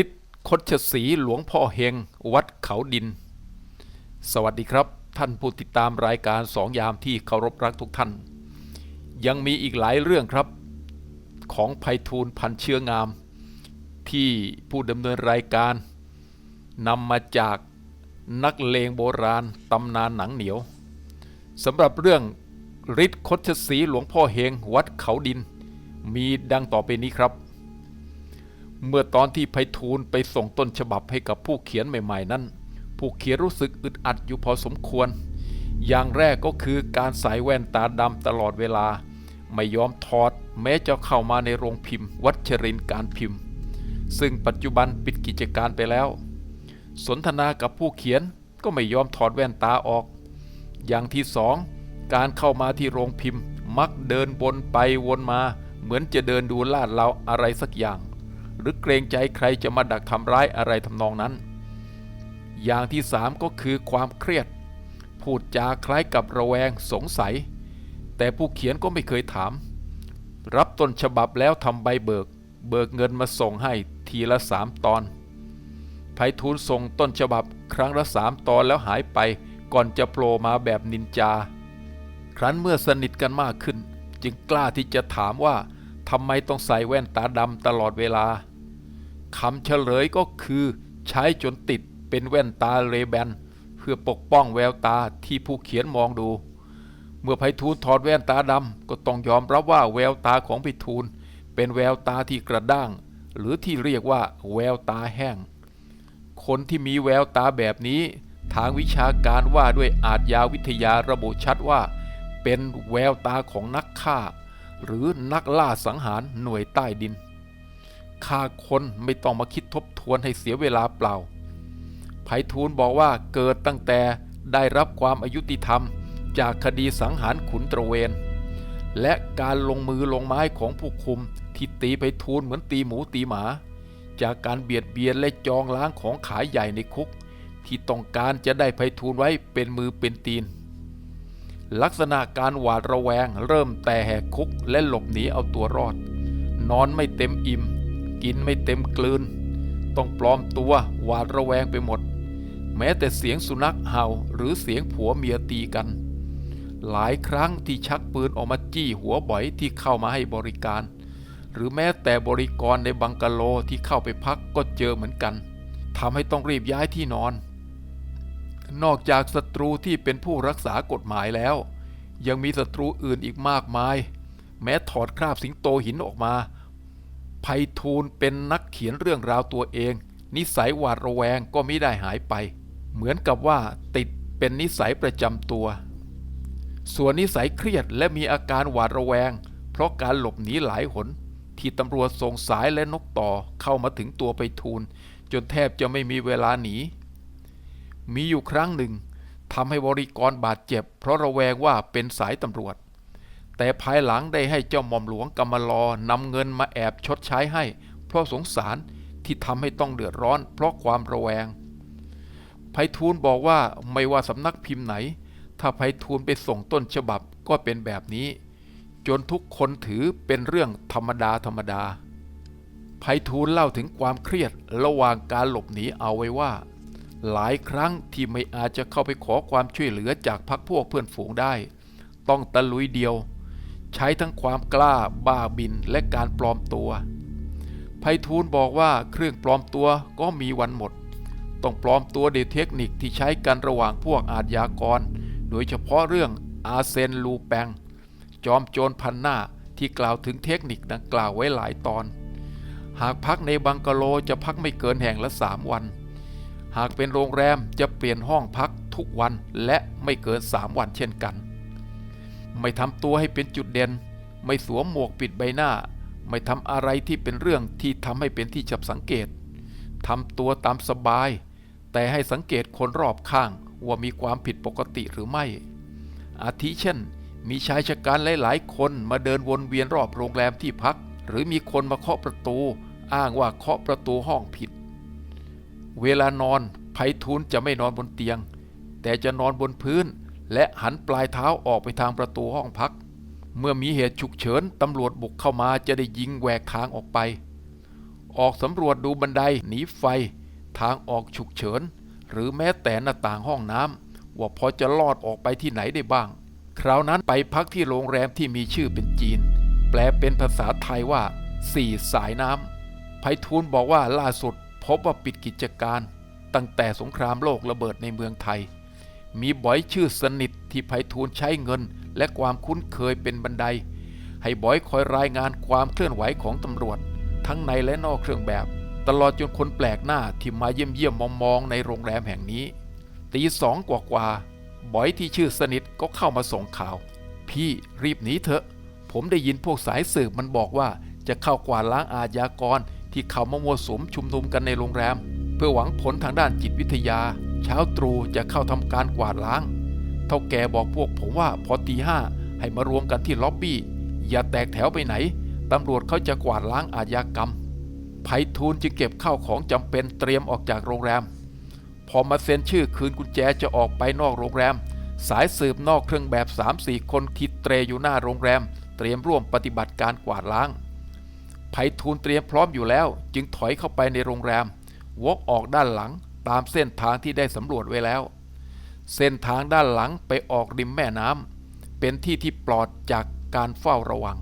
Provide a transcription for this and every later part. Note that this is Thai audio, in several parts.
ฤทธิ์คดชสีหลวงพ่อเฮง วัดเขาดิน สวัสดีครับ ท่านผู้ติดตามรายการสองยามที่เคารพรักทุกท่าน ยังมีอีกหลายเรื่องครับ ของภัยทูลพันเชื้องาม ที่ผู้ดำเนินรายการนำมาจากนักเลงโบราณตำนานหนังเหนียวสำหรับเรื่องฤทธิ์คดชสีหลวงพ่อเฮง วัดเขาดิน มีดังต่อไปนี้ครับ เมื่อตอนที่ไพฑูรย์ไปส่งต้นฉบับให้กับผู้เขียนใหม่ ๆ นั้น ผู้เขียนรู้สึกอึดอัดอยู่พอสมควร อย่างแรกก็คือการใส่แว่นตาดำตลอดเวลา ไม่ยอมถอด แม้จะเข้ามาในโรงพิมพ์ วัชรินการพิมพ์ ซึ่งปัจจุบันปิดกิจการไปแล้ว สนทนากับผู้เขียนก็ไม่ยอมถอดแว่นตาออก อย่างที่สองการเข้ามาที่โรงพิมพ์ มักเดินวนไปวนมา เหมือนจะเดินดูลาดเราอะไรสักอย่าง หรือเกรงใจใครจะมาดักทำร้ายอะไรทำนองนั้น อย่างที่สามก็คือความเครียด พูดจาคล้ายกับระแวงสงสัย แต่ผู้เขียนก็ไม่เคยถาม รับต้นฉบับแล้วทำใบเบิก เบิกเงินมาส่งให้ทีละสามตอนไพฑูรย์ส่งต้นฉบับครั้งละสามตอนแล้วหายไปก่อนจะโผล่มาแบบนินจา ครั้นเมื่อสนิทกันมากขึ้น จึงกล้าที่จะถามว่า ทำไมต้องใส่แว่นตาดำตลอดเวลาคำเฉลยก็คือ ใช้จนติดเป็นแว่นตาเรแบนเพื่อปกป้องแววตาที่ผู้เขียนมองดู เมื่อไพฑูรย์ถอดแว่นตาดำก็ต้องยอมรับว่าแววตาของไพฑูรย์เป็นแววตาที่กระด้าง หรือที่เรียกว่าแววตาแห้ง คนที่มีแววตาแบบนี้ ทางวิชาการว่าด้วยอาทยาวิทยาระบุชัดว่า เป็นแววตาของนักฆ่า หรือนักล่าสังหารหน่วยใต้ดินฆ่าคนไม่ต้องมาคิดทบทวนให้เสียเวลาเปล่าไพฑูรย์บอกว่าเกิดตั้งแต่ได้รับความอายุติธรรม จากคดีสังหารขุนตระเวน และการลงมือลงไม้ของผู้คุมที่ตีไพฑูรย์เหมือนตีหมูตีหมา จากการเบียดเบียนและจองล้างของขายใหญ่ในคุก ที่ต้องการจะได้ไพฑูรย์ไว้เป็นมือเป็นตีน ลักษณะการหวาดระแวง เริ่มแต่แหกคุกและหลบหนีเอาตัวรอด นอนไม่เต็มอิ่ม กินไม่เต็มกลืน ต้องปลอมตัวหวาดระแวงไปหมด แม้แต่เสียงสุนัขเห่าหรือเสียงผัวเมียตีกัน หลายครั้งที่ชักปืนออกมาจี้หัวบ่อยที่เข้ามาให้บริการ หรือแม้แต่บริกรในบังกะโลที่เข้าไปพักก็เจอเหมือนกันทำให้ต้องรีบย้ายที่นอน นอกจากศัตรูที่เป็นผู้รักษากฎหมายแล้ว ยังมีศัตรูอื่นอีกมากมาย แม้ถอดคราบสิงโตหินออกมาไพฑูรย์เป็นนักเขียนเรื่องราวตัวเอง นิสัยหวาดระแวงก็ไม่ได้หายไป เหมือนกับว่าติดเป็นนิสัยประจำตัว ส่วนนิสัยเครียดและมีอาการหวาดระแวง เพราะการหลบหนีหลายหน ที่ตำรวจส่งสายและนกต่อเข้ามาถึงตัวไปทูล จนแทบจะไม่มีเวลาหนี มีอยู่ครั้งหนึ่งทำให้บริกรบาดเจ็บ เพราะระแวงว่าเป็นสายตำรวจ แต่ภายหลังได้ให้เจ้าหม่อมหลวงกำมลอนำเงินมาแอบชดใช้ให้ เพราะสงสารที่ทำให้ต้องเดือดร้อน เพราะความระแวงไพฑูรย์บอกว่าไม่ว่าสำนักพิมพ์ไหน ถ้าไพฑูรย์ไปส่งต้นฉบับก็เป็นแบบนี้ จนทุกคนถือเป็นเรื่องธรรมดาธรรมดาไพฑูรย์เล่าถึงความเครียดระหว่างการหลบหนีเอาไว้ว่า หลายครั้งที่ไม่อาจจะเข้าไปขอความช่วยเหลือจากพรรคพวกเพื่อนฝูงได้ ต้องตะลุยเดียว ใช้ทั้งความกล้าบ้าบินและการปลอมตัวไพฑูรย์บอกว่าเครื่องปลอมตัวก็มีวันหมด ต้องปลอมตัวด้วยเทคนิคที่ใช้กันระหว่างพวกอาชญากร โดยเฉพาะเรื่องอาเซนลูแปงจอมโจรพันหน้าที่กล่าวถึงเทคนิคดังกล่าวไว้หลายตอน หากพักในบังกะโลจะพักไม่เกินแห่งละสามวัน หากเป็นโรงแรมจะเปลี่ยนห้องพักทุกวันและไม่เกินสามวันเช่นกัน ไม่ทำตัวให้เป็นจุดเด่น ไม่สวมหมวกปิดใบหน้า ไม่ทำอะไรที่เป็นเรื่องที่ทำให้เป็นที่จับสังเกตทำตัวตามสบาย แต่ให้สังเกตคนรอบข้างว่ามีความผิดปกติหรือไม่ อาทิเช่น มีชายชะกันหลายๆ คนมาเดินวนเวียนรอบโรงแรมที่พัก หรือมีคนมาเคาะประตู อ้างว่าเคาะประตูห้องผิด เวลานอนไพฑูรย์จะไม่นอนบนเตียง แต่จะนอนบนพื้น และหันปลายเท้าออกไปทางประตูห้องพัก เมื่อมีเหตุฉุกเฉินตำรวจบุกเข้ามาจะได้ยิงแหวกทางออกไป ออกสำรวจดูบันไดหนีไฟ ทางออกฉุกเฉิน หรือแม้แต่หน้าต่างห้องน้ำว่าพอจะลอดออกไปที่ไหนได้บ้าง คราวนั้นไปพักที่โรงแรมที่มีชื่อเป็นจีน แปลเป็นภาษาไทยว่าสี่สายน้ำไพฑูรย์บอกว่าล่าสุด พบว่าปิดกิจการตั้งแต่สงครามโลกระเบิดในเมืองไทย มีบอยชื่อสนิทที่ไพฑูรย์ใช้เงินและความคุ้นเคยเป็นบันได ให้บอยคอยรายงานความเคลื่อนไหวของตำรวจ ทั้งในและนอกเครื่องแบบ ตลอดจนคนแปลกหน้าที่มาเยี่ยมเยี่ยมมองมองๆในโรงแรมแห่งนี้ตีสองกว่ากว่าบอยที่ชื่อสนิทก็เข้ามาส่งข่าว พี่รีบหนีเถอะ ผมได้ยินพวกสายสืบมันบอกว่าจะเข้ากวาดล้างอาญากร ที่เขามามัวสมชุมนุมกันในโรงแรม เพื่อหวังผลทางด้านจิตวิทยา เช้าตรู่จะเข้าทำการกวาดล้าง เท่าแกบอกพวกผมว่าพอตีห้าให้มารวมกันที่ล็อบบี้ อย่าแตกแถวไปไหนตำรวจเขาจะกวาดล้างอาชญากรรมไพฑูรย์จึงเก็บข้าวของจำเป็นเตรียมออกจากโรงแรม พอมาเซ็นชื่อคืนกุญแจจะออกไปนอกโรงแรม สายสืบนอกเครื่องแบบ 3-4 คนที่เตรอยู่หน้าโรงแรม เตรียมร่วมปฏิบัติการกวาดล้าง ไพฑูรย์เตรียมพร้อมอยู่แล้ว จึงถอยเข้าไปในโรงแรม วกออกด้านหลังตามเส้นทางที่ได้สำรวจไว้แล้ว เส้นทางด้านหลังไปออกริมแม่น้ำเป็นที่ที่ปลอดจากการเฝ้าระวัง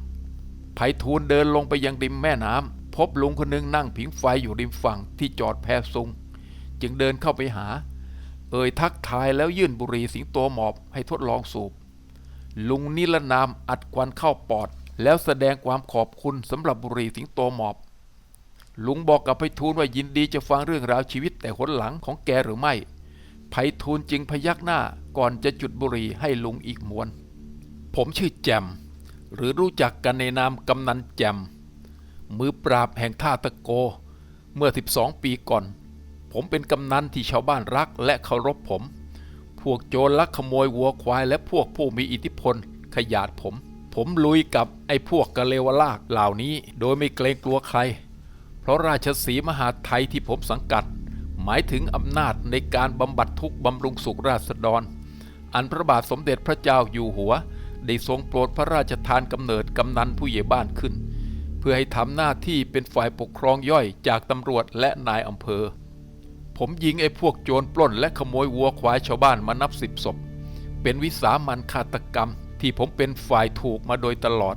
ไพฑูรย์เดินลงไปยังริมแม่น้ำพบลุงคนหนึงนั่งผิงไฟอยู่ริมฝั่งที่จอดแพซุง จึงเดินเข้าไปหา เอ่ยทักทายแล้วยื่นบุหรี่สิงโตหมอบให้ทดลองสูบ ลุงนิรนามอัดควันเข้าปอด แล้วแสดงความขอบคุณสำหรับบุรีสิงโตหมอบ ลุงบอกกับไพฑูรย์ว่ายินดีจะฟังเรื่องราวชีวิตแต่หนหลังของแกหรือไม่ไพฑูรย์จึงพยักหน้าก่อนจะจุดบุรีให้ลุงอีกมวน ผมชื่อแจม หรือรู้จักกันในนามกำนันแจม มือปราบแห่งท่าตะโก เมื่อ 12 ปีก่อน ผมเป็นกำนันที่ชาวบ้านรักและเคารพผม พวกโจรลักขโมยวัวควายและพวกผู้มีอิทธิพลขยาดผม ผมลุยกับไอ้พวกกะเลวลากเหล่านี้โดยไม่เกรงกลัวใคร เพราะราชสีมหาไทยที่ผมสังกัด หมายถึงอำนาจในการบำบัดทุกบำรุงสุขราษฎร อันพระบาทสมเด็จพระเจ้าอยู่หัว ได้ทรงโปรดพระราชทานกำเนิดกำนันผู้ใหญ่บ้านขึ้น เพื่อให้ทำหน้าที่เป็นฝ่ายปกครองย่อยจากตำรวจและนายอำเภอ ผมยิงไอ้พวกโจรปล้นและขโมยวัวควายชาวบ้านมานับสิบศพเป็นวิสามันฆาตกรรม ที่ผมเป็นฝ่ายถูกมาโดยตลอด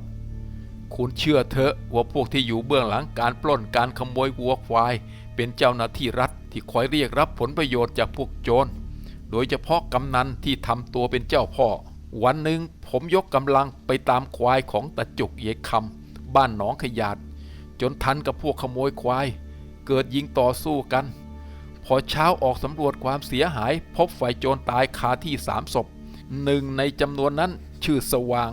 คุณเชื่อเถอะว่าพวกที่อยู่เบื้องหลังการปล้นการขโมยวัวควาย เป็นเจ้าหน้าที่รัฐที่คอยเรียกรับผลประโยชน์จากพวกโจร โดยเฉพาะกำนันที่ทำตัวเป็นเจ้าพ่อ วันหนึ่งผมยกกำลังไปตามควายของตะจุกเยคำบ้านหนองขยาด จนทันกับพวกขโมยควาย เกิดยิงต่อสู้กัน พอเช้าออกสำรวจความเสียหาย พบฝ่ายโจรตายคาที่สามศพหนึ่งในจำนวนนั้น ชื่อสว่าง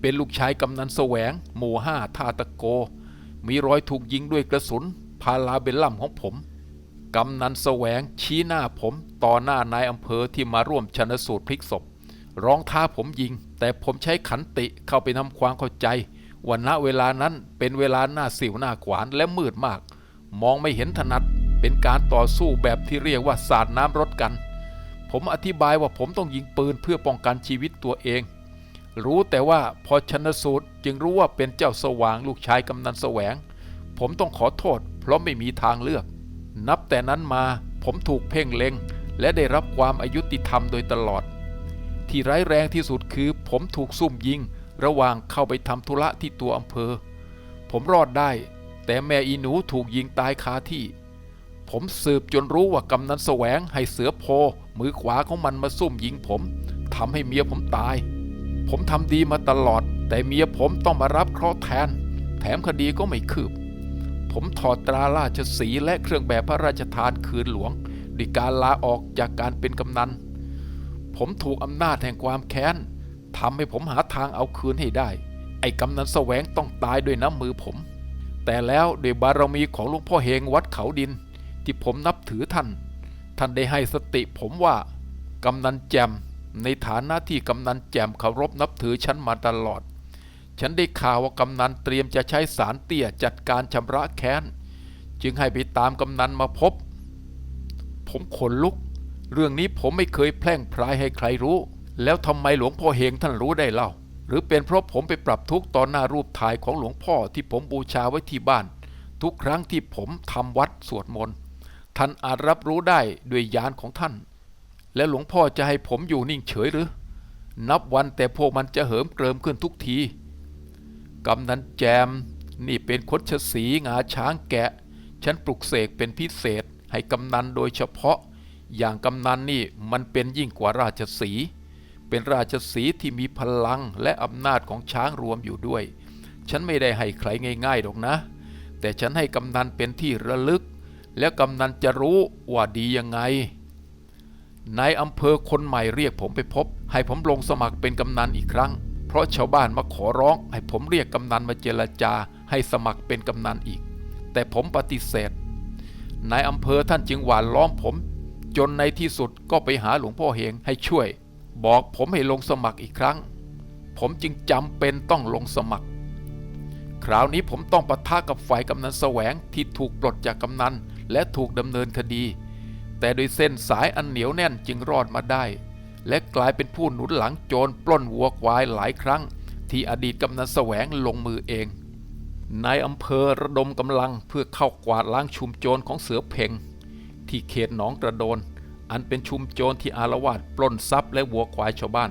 เป็นลูกชายกำนันแสวง หมู่ห้าท่าตะโก มีรอยถูกยิงด้วยกระสุน พาลาเบลลัมของผม กำนันแสวงชี้หน้าผมต่อหน้านายอำเภอที่มาร่วมชนสูตรพลิกศพ ร้องท้าผมยิง แต่ผมใช้ขันติเข้าไปทำความเข้าใจว่าณเวลานั้นเป็นเวลาหน้าสิวหน้าขวานและมืดมาก มองไม่เห็นถนัดเป็นการต่อสู้แบบที่เรียกว่าสาดน้ำรถกัน ผมอธิบายว่าผมต้องยิงปืนเพื่อป้องกันชีวิตตัวเอง รู้แต่ว่าพอชนสูตรจึงรู้ว่าเป็นเจ้าสว่างลูกชายกำนันแสวง ผมต้องขอโทษ เพราะไม่มีทางเลือก นับแต่นั้นมาผมถูกเพ่งเล็ง และได้รับความอายุติธรรมโดยตลอด ที่ร้ายแรงที่สุดคือผมถูกซุ่มยิง ระหว่างเข้าไปทำธุระที่ตัวอำเภอ ผมรอดได้ แต่แม่อีหนูถูกยิงตายคาที่ ผมสืบจนรู้ว่ากำนันแสวงให้เสือโพ มือขวาของมันมาซุ่มยิงผมทำให้เมียผมตาย ผมทำดีมาตลอด แต่เมียผมต้องมารับเคราะห์แทน แถมคดีก็ไม่คืบ ผมถอดตราราชสีและเครื่องแบบพระราชทานคืนหลวงด้วยการลาออกจากการเป็นกำนัน ผมถูกอำนาจแห่งความแค้นทำให้ผมหาทางเอาคืนให้ได้ ไอ้กำนันแสวงต้องตายด้วยน้ำมือผม แต่แล้วด้วยบารมีของหลวงพ่อเฮงวัดเขาดิน ที่ผมนับถือท่าน ท่านได้ให้สติผมว่ากำนันแจม ในฐานะที่กำนันแจ่มเคารพนับถือฉันมาตลอด ฉันได้ข่าวว่ากำนันเตรียมจะใช้สารเตี้ยจัดการชำระแค้น จึงให้ไปตามกำนันมาพบ ผมขนลุก เรื่องนี้ผมไม่เคยแพร่งพรายให้ใครรู้ แล้วทำไมหลวงพ่อเฮงท่านรู้ได้เล่า หรือเป็นเพราะผมไปปรับทุกข์ตอนหน้ารูปถ่ายของหลวงพ่อที่ผมบูชาไว้ที่บ้าน ทุกครั้งที่ผมทำวัดสวดมนต์ท่านอาจรับรู้ได้ด้วยญาณของท่าน และหลวงพ่อจะให้ผมอยู่นิ่งเฉยหรือ นับวันแต่พวกมันจะเหิมเกริมขึ้นทุกที กำนันแจม นี่เป็นคดชสีงาช้างแกะ ฉันปลุกเสกเป็นพิเศษให้กำนันโดยเฉพาะ อย่างกำนันนี่มันเป็นยิ่งกว่าราชสี เป็นราชสีที่มีพลังและอำนาจของช้างรวมอยู่ด้วย ฉันไม่ได้ให้ใครง่ายๆหรอกนะ แต่ฉันให้กำนันเป็นที่ระลึก แล้วกำนันจะรู้ว่าดียังไง นายอำเภอคนใหม่เรียกผมไปพบ ให้ผมลงสมัครเป็นกำนันอีกครั้ง เพราะชาวบ้านมาขอร้อง ให้ผมเรียกกำนันมาเจรจา ให้สมัครเป็นกำนันอีก แต่ผมปฏิเสธนายอำเภอท่านจึงหวานล้อมผม จนในที่สุดก็ไปหาหลวงพ่อเฮงให้ช่วย บอกผมให้ลงสมัครอีกครั้ง ผมจึงจำเป็นต้องลงสมัคร คราวนี้ผมต้องปะทะกับฝ่ายกำนันแสวงที่ถูกปลดจากกำนันและถูกดำเนินคดี แต่โดยเส้นสายอันเหนียวแน่นจึงรอดมาได้ และกลายเป็นผู้หนุนหลังโจรปล้นวัวควายหลายครั้ง ที่อดีตกำนันแสวงลงมือเองนายอำเภอระดมกำลังเพื่อเข้ากวาดล้างชุมโจรของเสือเพ่งที่เขตหนองกระโดน อันเป็นชุมโจรที่อารวาสปล้นทรัพย์และวัวควายชาวบ้าน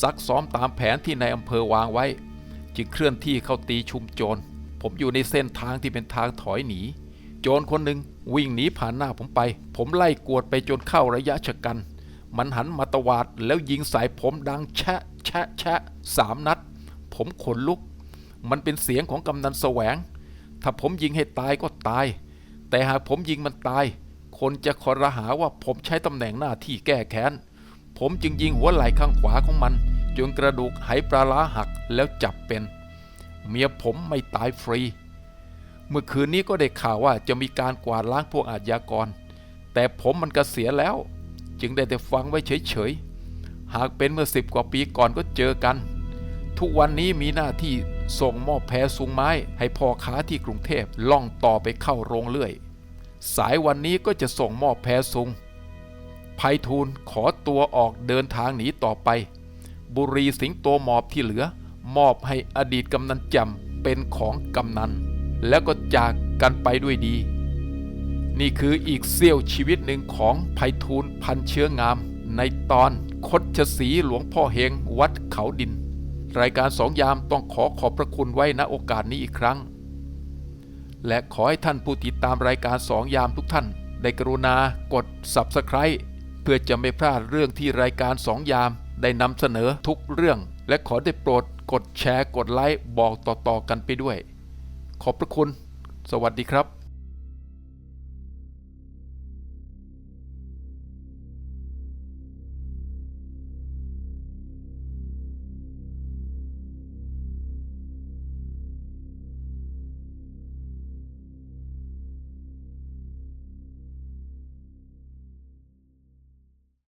ซักซ้อมตามแผนที่นายอำเภอวางไว้ จึงเคลื่อนที่เข้าตีชุมโจร ผมอยู่ในเส้นทางที่เป็นทางถอยหนี จรคนหนึ่งวิ่งหนีผ่านหน้าผมไป ผมไล่กวดไปจนเข้าระยะชะกัน มันหันมาตวาดแล้วยิงใส่ผมดังแชะแชะแชะสามนัด ผมขนลุก มันเป็นเสียงของกำนันแสวง ถ้าผมยิงให้ตายก็ตาย แต่หากผมยิงมันตาย คนจะคอรหาว่าผมใช้ตำแหน่งหน้าที่แก้แค้น ผมจึงยิงหัวไหล่ข้างขวาของมันจนกระดูกไหปลาร้าหักแล้วจับเป็น เมียผมไม่ตายฟรี เมื่อคืนนี้ก็ได้ข่าวว่าจะมีการกวาดล้างพวกอาชญากร แต่ผมมันกเกษียณแล้ว จึงได้แต่ฟังไว้เฉยๆ หากเป็นเมื่อสิบกว่าปีก่อนก็เจอกัน ทุกวันนี้มีหน้าที่ส่งมอบแพซุงไม้ให้พ่อค้าที่กรุงเทพล่องต่อไปเข้าโรงเลื่อย สายวันนี้ก็จะส่งมอบแพซุงไพฑูรย์ขอตัวออกเดินทางหนีต่อไป บุรีสิงโตหมอบที่เหลือ มอบให้อดีตกำนันจำเป็นของกำนัน แล้วก็จากกันไปด้วยดี นี่คืออีกเสี้ยวชีวิตหนึ่งของไพฑูรย์พันเชื้องาม ในตอนคดชสีหลวงพ่อเฮงวัดเขาดิน รายการสองยามต้องขอขอบพระคุณไว้ณโอกาสนี้อีกครั้ง และขอให้ท่านผู้ติดตามรายการสองยามทุกท่านได้กรุณากด Subscribe เพื่อจะไม่พลาดเรื่องที่รายการสองยามได้นำเสนอทุกเรื่อง และขอได้โปรดกดแชร์กดไลค์บอกต่อๆกันไปด้วย ขอบพระคุณ สวัสดีครับ